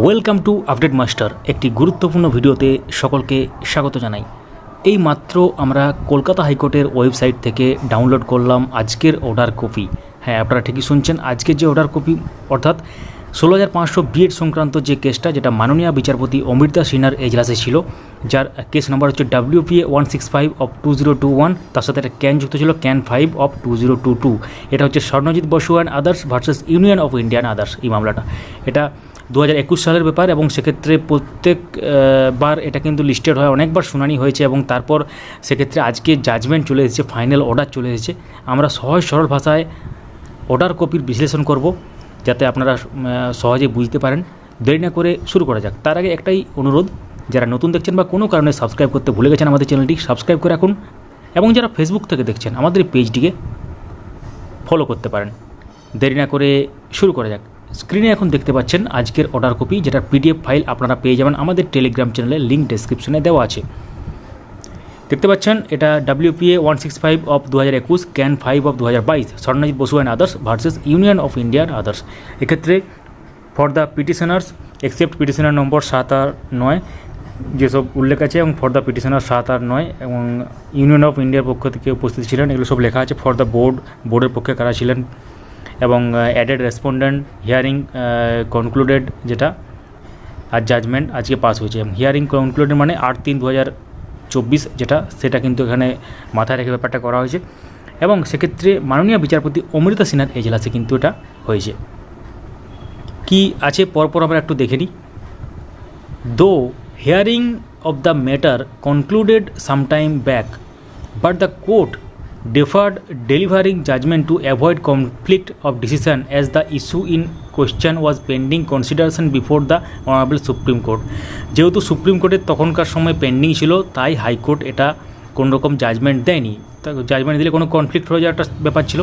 Welcome to update master একটি গুরুত্বপূর্ণ ভিডিওতে সকলকে স্বাগত জানাই। এই মাত্র আমরা কলকাতা হাইকোর্টের ওয়েবসাইট থেকে ডাউনলোড করলাম আজকের অর্ডার কপি হ্যাঁ আপনারা ঠিকই শুনছেন, আজকের যে অর্ডার কপি অর্থাৎ ষোলো হাজার পাঁচশো বিএড সংক্রান্ত যে কেসটা যেটা মাননীয় বিচারপতি অমৃতা সিনহার এজলাসে ছিল, যার কেস নাম্বার হচ্ছে WPA one six five of two zero two one তার সাথে একটা ক্যান যুক্ত ছিল CAN five of two zero two two এটা হচ্ছে Swarnajit Basu and others versus union of Indian others এই মামলাটা। এটা দু হাজার একুশ সালের ব্যাপার এবং সেক্ষেত্রে প্রত্যেকবার এটা কিন্তু লিস্টেড হয়। অনেকবার শুনানি হয়েছে এবং তারপর সেক্ষেত্রে আজকে জাজমেন্ট চলে এসেছে ফাইনাল অর্ডার চলে এসেছে। আমরা সহজ সরল ভাষায় অর্ডার কপির বিশ্লেষণ করব যাতে আপনারা সহজে বুঝতে পারেন। দেরি না করে শুরু করা যাক। তার আগে একটাই অনুরোধ, যারা নতুন দেখছেন বা কোনো কারণে সাবস্ক্রাইব করতে ভুলে গেছেন আমাদের চ্যানেলটি সাবস্ক্রাইব করে রাখুন এবং যারা ফেসবুক থেকে দেখছেন, আমাদের পেজটিকে ফলো করতে পারেন। দেরি না করে শুরু করা যাক। স্ক্রিনে এখন দেখতে পাচ্ছেন আজকের অর্ডার কপি যেটার পিডিএফ ফাইল আপনারা পেয়ে যাবেন আমাদের টেলিগ্রাম চ্যানেলে লিঙ্ক ডেসক্রিপশনে দেওয়া আছে। দেখতে পাচ্ছেন, এটা WPA one six five of দু হাজার একুশ ক্যান ফাইভ অফ দু হাজার বাইশ, Swarnajit Basu and others versus union of Indian others এক্ষেত্রে for the petitioners except petitioner number সাত আর নয়, যেসব উল্লেখ আছে, এবং ফর দ্য পিটিশনার সাত আর নয়, এবং ইউনিয়ন অফ ইন্ডিয়ার পক্ষ থেকে উপস্থিত ছিলেন, এগুলো সব লেখা আছে। ফর দ্য বোর্ড বোর্ডের পক্ষে কারা ছিলেন? এবং অ্যাডেড রেসপন্ডেন্ট হিয়ারিং কনক্লুডেড যেটা আর জাজমেন্ট আজকে পাস হয়েছে। হিয়ারিং কনক্লুডেড মানে আট তিন দু হাজার চব্বিশ যেটা সেটা কিন্তু এখানে মাথায় রেখে ব্যাপারটা করা হয়েছে। এবং সেক্ষেত্রে মাননীয় বিচারপতি অমৃতা সিনহার এজলাসে কিন্তু এটা হয়েছে। কি আছে? পরপর আমরা একটু দেখে নিই। Though hearing the matter concluded some time back, but the court deferred delivering judgment to avoid conflict of decision as the issue in question was pending consideration before the honorable Supreme Court যেহেতু supreme কোর্টের তখনকার সময় pending ছিল, তাই high court এটা কোনো রকম judgement দেয়নি জাজমেন্ট দিলে কোনো কনফ্লিক্ট হয়ে যাওয়ার একটা ব্যাপার ছিল।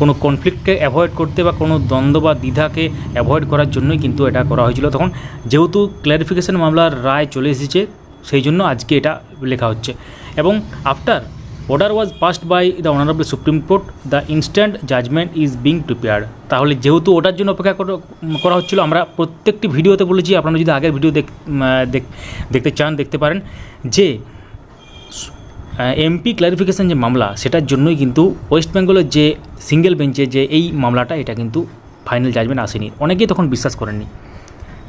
কোনো কনফ্লিক্টকে অ্যাভয়েড করতে বা কোনো দ্বন্দ্ব বা দ্বিধাকে অ্যাভয়েড করার জন্যই কিন্তু এটা করা হয়েছিল তখন। যেহেতু ক্ল্যারিফিকেশন মামলার রায় চলে এসেছে, সেই জন্য আজকে এটা লেখা হচ্ছে। এবং after order was passed by the honourable Supreme Court the instant judgement is being prepared তাহলে যেহেতু ওটার জন্য অপেক্ষা করা- হচ্ছিল, আমরা প্রত্যেকটি ভিডিওতে বলেছি, আপনারা যদি আগের ভিডিও দেখতে চান, দেখতে পারেন যে এমপি ক্লারিফিকেশন যে মামলা, সেটার জন্যই কিন্তু ওয়েস্ট বেঙ্গলের যে সিঙ্গেল বেঞ্চে যে এই মামলাটা, এটা কিন্তু ফাইনাল জাজমেন্ট আসেনি। অনেকেই তখন বিশ্বাস করেননি।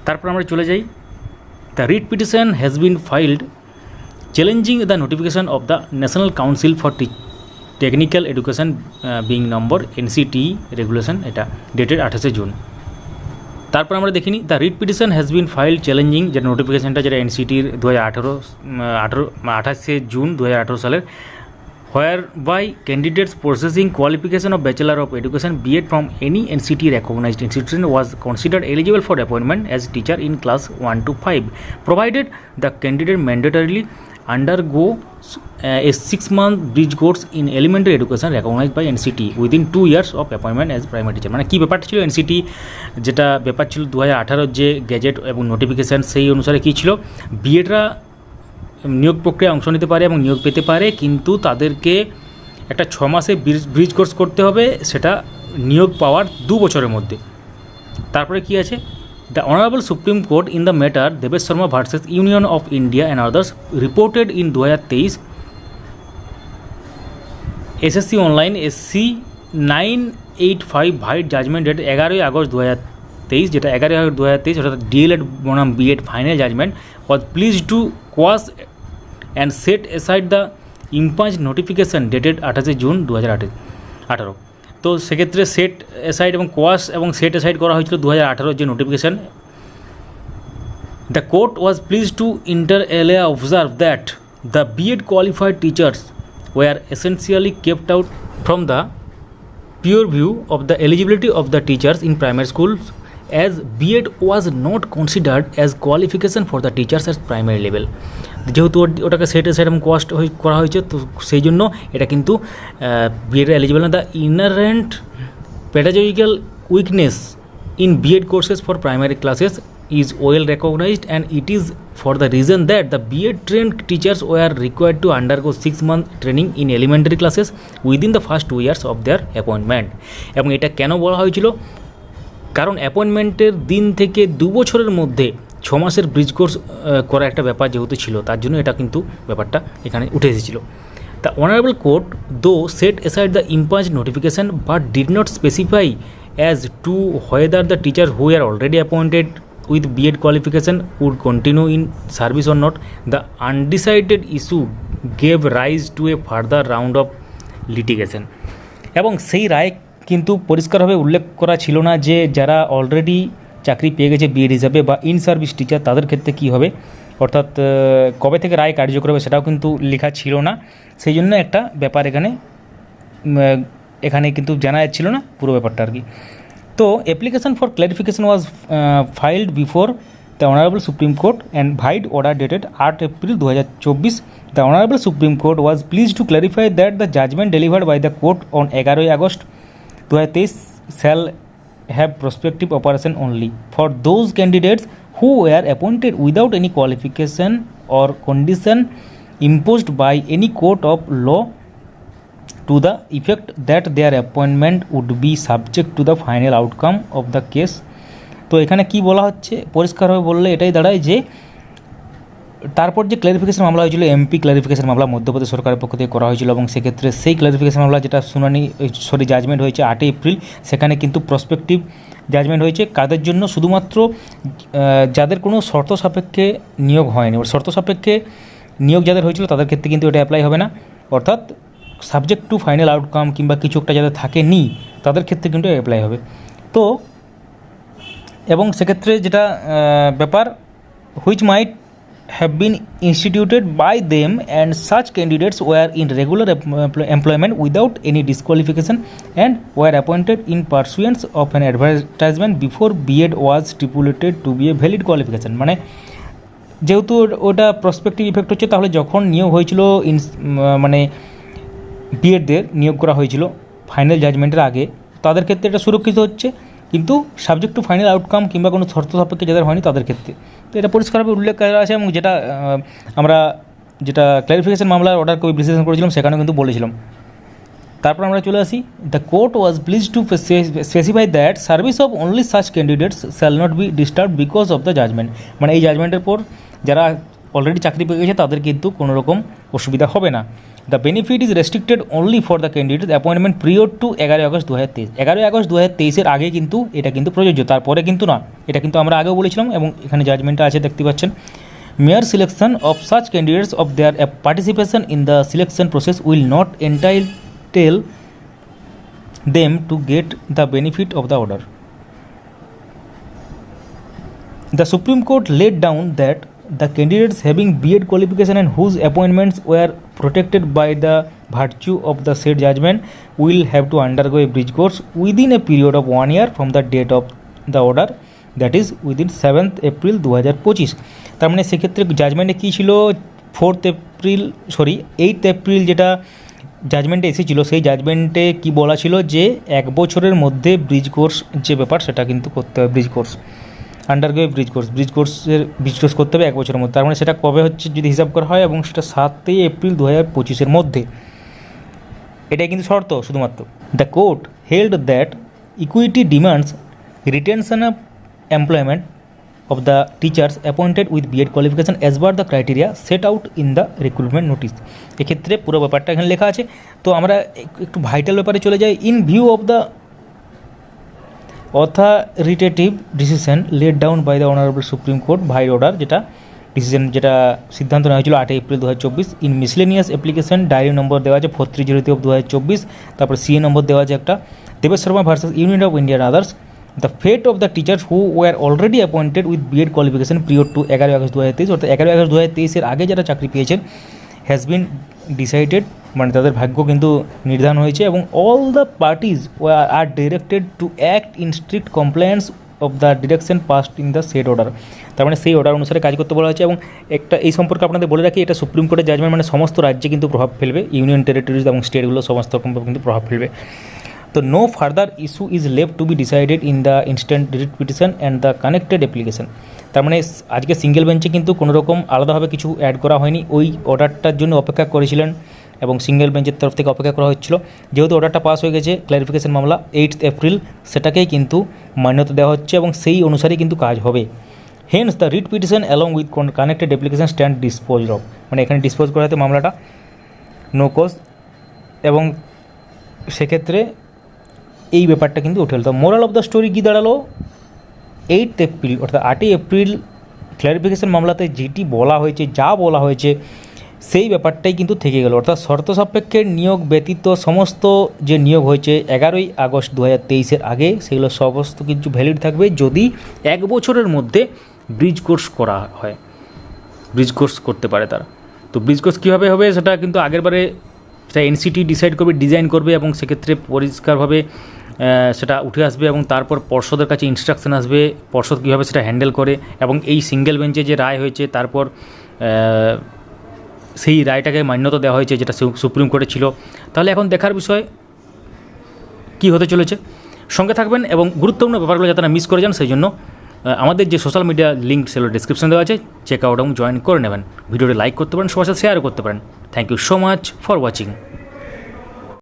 তারপর আমরা চলে যাই। The writ petition has been filed challenging the notification of the national council for technical education being number NCT regulation এটা ডেটেড আঠাশে জুন তারপর আমরা দেখিনি the writ petition has been file challenging যেটা নোটিফিকেশনটা যেটা এনসিটির দু হাজার আঠেরো আঠাশে জুন দু হাজার আঠেরো সালের whereby candidates processing qualification of bachelor of education BEd from any NCT recognised institution was considered eligible for appointment as teacher in class one two five provided the candidate mandatorily undergo uh, a six month bridge course in elementary education recognized by NCT within two years of appointment as primary teacher. মানে কী ব্যাপারটা ছিল NCT যেটা ব্যাপার ছিল দু হাজার যে gadget এবং নোটিফিকেশান সেই অনুসারে কী ছিল? বিএডরা নিয়োগ প্রক্রিয়ায় অংশ নিতে পারে এবং নিয়োগ পেতে পারে কিন্তু তাদেরকে একটা ছ মাসে ব্রিজ ব্রিজ কোর্স করতে হবে সেটা নিয়োগ পাওয়ার দু বছরের মধ্যে। তারপরে কি আছে? Supreme court in the matter Devesh Sharma versus union of India and others reported in দু হাজার তেইশ SSC online SC nine eight five vide judgment date এগারোই আগস্ট দু হাজার তেইশ যেটা এগারোই আগস্ট দু হাজার তেইশ অর্থাৎ ডিএলএড বনাম BEd final judgment was pleased to quash and set aside the impugned notification dated আঠাশে জুন দু হাজার আঠারো তো সেক্ষেত্রে সেট এসাইড এবং কোয়াস এবং সেট এসাইড করা হয়েছিল দু হাজার যে notification The court was pleased to inter alia observe that the B.Ed qualified teachers were essentially kept out from the pure view of the eligibility of the teachers in primary schools as B.Ed was not considered as qualification for the teachers at primary level যেহেতু ওট- ওটাকে set এবং cost করা হয়েছে তো সেই জন্য এটা কিন্তু বিএড এলিজিবল না the inherent pedagogical weakness in B.Ed courses for primary classes is well recognized and it is for the reason that the B.Ed trained teachers were required to undergo six month training in elementary classes within the first two years of their appointment এবং এটা কেন বলা হয়েছিল কারণ অ্যাপয়েন্টমেন্টের দিন থেকে দু বছরের মধ্যে ছ মাসের ব্রিজ কোর্স করা একটা ব্যাপার যেহেতু ছিল, তার জন্য এটা কিন্তু ব্যাপারটা এখানে উঠে এসেছিল the honourable court though set aside the ইম্পাজ notification but did not specify as to whether the teacher who are already appointed with B.Ed qualification would continue in service or not. The undecided issue gave rise to a further round of litigation. এবং সেই রায় কিন্তু পরিষ্কারভাবে উল্লেখ করা ছিল না যে যারা অলরেডি চাকরি পেয়ে গেছে বিএড হিসাবে বা ইন সার্ভিস টিচার তাদের ক্ষেত্রে কী হবে? অর্থাৎ কবে থেকে রায় কার্যকর হবে সেটাও কিন্তু লেখা ছিল না। সেই জন্য একটা ব্যাপার এখানে এখানে কিন্তু জানা যাচ্ছিল না পুরো ব্যাপারটা আর কি। তো application for clarification was filed before the honourable supreme court and vide order dated আট এপ্রিল দু হাজার চব্বিশ the honourable supreme court was pleased to clarify that the judgment delivered by the court on এগারোই August দু হাজার তেইশ shall have prospective operation only for those candidates who were appointed without any qualification or condition imposed by any court of law to the effect that their appointment would be subject to the final outcome of the case তো এখানে কি বলা হচ্ছে পরিষ্কারভাবে বললে এটাই দাঁড়ায় যে তারপর যে ক্লারিফিকেশন মামলা হয়েছিল এমপি ক্লারিফিকেশন মামলা মধ্যপ্রদেশ সরকারের পক্ষ থেকে করা হয়েছিল এবং সেক্ষেত্রে সেই ক্লারিফিকেশন মামলা যেটা শুনানি সরি জাজমেন্ট হয়েছে আটই এপ্রিল, সেখানে কিন্তু প্রসপেক্টিভ জাজমেন্ট হয়েছে। কাদের জন্য? শুধুমাত্র যাদের কোনো শর্ত সাপেক্ষে নিয়োগ হয়নি শর্ত সাপেক্ষে নিয়োগ যাদের হয়েছিল, তাদের ক্ষেত্রে কিন্তু এটা অ্যাপ্লাই হবে না। অর্থাৎ সাবজেক্ট টু ফাইনাল আউটকাম কিংবা কিছু একটা যাদের থাকেনি, তাদের ক্ষেত্রে কিন্তু অ্যাপ্লাই হবে। তো, এবং সেক্ষেত্রে যেটা ব্যাপার which might have been instituted by them and such candidates were in regular employment without any disqualification and were appointed in pursuance of an advertisement before BEd was stipulated to be a valid qualification মানে যেহেতু ওটা prospective effect হচ্ছে, তাহলে যখন নিয়োগ হয়েছিল in মানে বিএডদের নিয়োগ করা হয়েছিল ফাইনাল জাজমেন্টের আগে, তাদের ক্ষেত্রে এটা সুরক্ষিত হচ্ছে। কিন্তু সাবজেক্ট টু ফাইনাল আউটকাম কিংবা কোনো শর্ত সাপেক্ষে যাদের হয়নি তাদের ক্ষেত্রে। তো এটা পরিষ্কারভাবে উল্লেখ করা আছে এবং যেটা আমরা যেটা ক্লারিফিকেশন মামলার অর্ডার কপি বিশ্লেষণ করেছিলাম সেখানেও কিন্তু বলেছিলাম। তারপর আমরা চলে আসি। The court was pleased to specify that service of only such candidates shall not be disturb because of the judgment মানে এই জাজমেন্টের পর যারা অলরেডি চাকরি পেয়ে গেছে তাদের কিন্তু কোনো রকম অসুবিধা হবে না। The benefit is restricted only for the candidate appointment period to এগারোই আগস্ট দু হাজার তেইশ। এগারোই আগস্ট দু হাজার তেইশের আগে কিন্তু এটা কিন্তু প্রযোজ্য, তারপরে কিন্তু না এটা কিন্তু আমরা আগেও বলেছিলাম এবং এখানে জাজমেন্টটা আছে, দেখতে পাচ্ছেন। Mere selection of such candidates of their participation in the selection process will not entitle them to get the benefit of the order the supreme court laid down that the candidates having B.Ed qualification and whose appointments were protected by the virtue of the said judgment will have to undergo a bridge course within a period of one year from the date of the order that is within seventh April দু হাজার পঁচিশ তার মানে সেক্ষেত্রে জাজমেন্টে কী ছিল fourth April sorry eight April যেটা জাজমেন্টে এসেছিল সেই জাজমেন্টে কি বলা ছিল যে এক বছরের মধ্যে ব্রিজ কোর্স যে ব্যাপার সেটা কিন্তু করতে হবে bridge course undergo bridge course bridge কোর্সের ব্রিজ কোর্স করতে হবে এক বছরের মধ্যে। তার মানে সেটা কবে হচ্ছে যদি হিসাব করা হয় এবং সেটা সাতই এপ্রিল দু হাজার পঁচিশের মধ্যে। এটাই কিন্তু শর্ত শুধুমাত্র। The court held that equity demands retention of employment of the teachers appointed with B.Ed qualification as per the criteria set out in the recruitment notice এক্ষেত্রে পুরো ব্যাপারটা এখানে লেখা আছে। তো আমরা একটু ভাইটাল ব্যাপারে চলে যাই। In view of the authoritative decision laid down by the honourable supreme court vide order, যেটা ডিসিশন, যেটা সিদ্ধান্ত নেওয়া হয়েছিল আটই এপ্রিল দু হাজার চব্বিশ। In miscellaneous application, diary number দেওয়া আছে four three zero three of দু হাজার চব্বিশ। তারপর সিএ নম্বর দেওয়া আছে একটা, Devesh Sharma versus union of Indian others the fate of the teachers who were already appointed with BEd qualification period to এগারো আগস্ট দু হাজার তেইশ, অর্থাৎ এগারো আগস্ট দু হাজার তেইশের আগে যারা চাকরি পেয়েছেন হ্যাজ বিন ডিসাইডেড মানে তাদের ভাগ্য কিন্তু নির্ধারণ হয়েছে এবং all the parties are directed to act in strict compliance of the direction passed in the said order তার মানে সেই অর্ডার অনুসারে কাজ করতে বলা হয়েছে এবং একটা, এই সম্পর্কে আপনাদের বলে রাখি, এটা সুপ্রিম কোর্টের জাজমেন্ট মানে সমস্ত রাজ্যে কিন্তু প্রভাব ফেলবে ইউনিয়ন টেরিটরিজ এবং স্টেটগুলো সমস্ত রকম কিন্তু প্রভাব ফেলবে। তো no further issue is left to be decided in the instant writ petition and the connected application তার মানে আজকে সিঙ্গেল বেঞ্চে কিন্তু কোনো রকম আলাদাভাবে কিছু অ্যাড করা হয়নি। ওই অর্ডারটার জন্য অপেক্ষা করেছিলেন এবং সিঙ্গেল বেঞ্চের তরফ থেকে অপেক্ষা করা হচ্ছিল। যেহেতু অর্ডারটা পাস হয়ে গেছে ক্ল্যারিফিকেশন মামলা এইট এপ্রিল সেটাকেই কিন্তু মান্যতা দেওয়া হচ্ছে এবং সেই অনুসারেই কিন্তু কাজ হবে। Hence the writ petition along with connected application stand dispose of মানে এখানে ডিসপোজ করা করাতে মামলাটা। নো এবং সেক্ষেত্রে এই ব্যাপারটা কিন্তু উঠে এলো। মোরাল অফ দ্য স্টোরি কী দাঁড়াল? এইট এপ্রিল অর্থাৎ আটই এপ্রিল ক্ল্যারিফিকেশন মামলাতে যেটি বলা হয়েছে, যা বলা হয়েছে, সেই ব্যাপারটাই কিন্তু থেকে গেল। অর্থাৎ শর্ত সাপেক্ষে নিয়োগ ব্যতীত সমস্ত যে নিয়োগ হয়েছে, এগারোই আগস্ট দু হাজার তেইশের আগে, সেগুলো সমস্ত কিছু ভ্যালিড থাকবে যদি এক বছরের মধ্যে ব্রিজ কোর্স করা হয়। ব্রিজ কোর্স করতে পারে তারা। তো ব্রিজ কোর্স কীভাবে হবে, সেটা কিন্তু আগেরবারে সেটা এনসিটি ডিসাইড করবে ডিজাইন করবে এবং সেক্ষেত্রে পরিষ্কারভাবে সেটা উঠে আসবে এবং তারপর পর্ষদের কাছে ইনস্ট্রাকশন আসবে, পর্ষদ কীভাবে সেটা হ্যান্ডেল করে এবং এই সিঙ্গেল বেঞ্চে যে রায় হয়েছে, তারপর সেই রায়টাকে মান্যতা দেওয়া হয়েছে যেটা সুপ্রিম কোর্টে ছিল। তাহলে এখন দেখার বিষয়, কী হতে চলেছে? সঙ্গে থাকবেন এবং গুরুত্বপূর্ণ ব্যাপারগুলো যাতে না মিস করে যান, সেই জন্য আমাদের যে সোশ্যাল মিডিয়া লিঙ্ক সেগুলো ডিসক্রিপশন দেওয়া আছে চেক আউট এবং জয়েন করে নেবেন। ভিডিওটি লাইক করতে পারেন, সবার সাথে শেয়ার করতে পারেন। Thank you so much for watching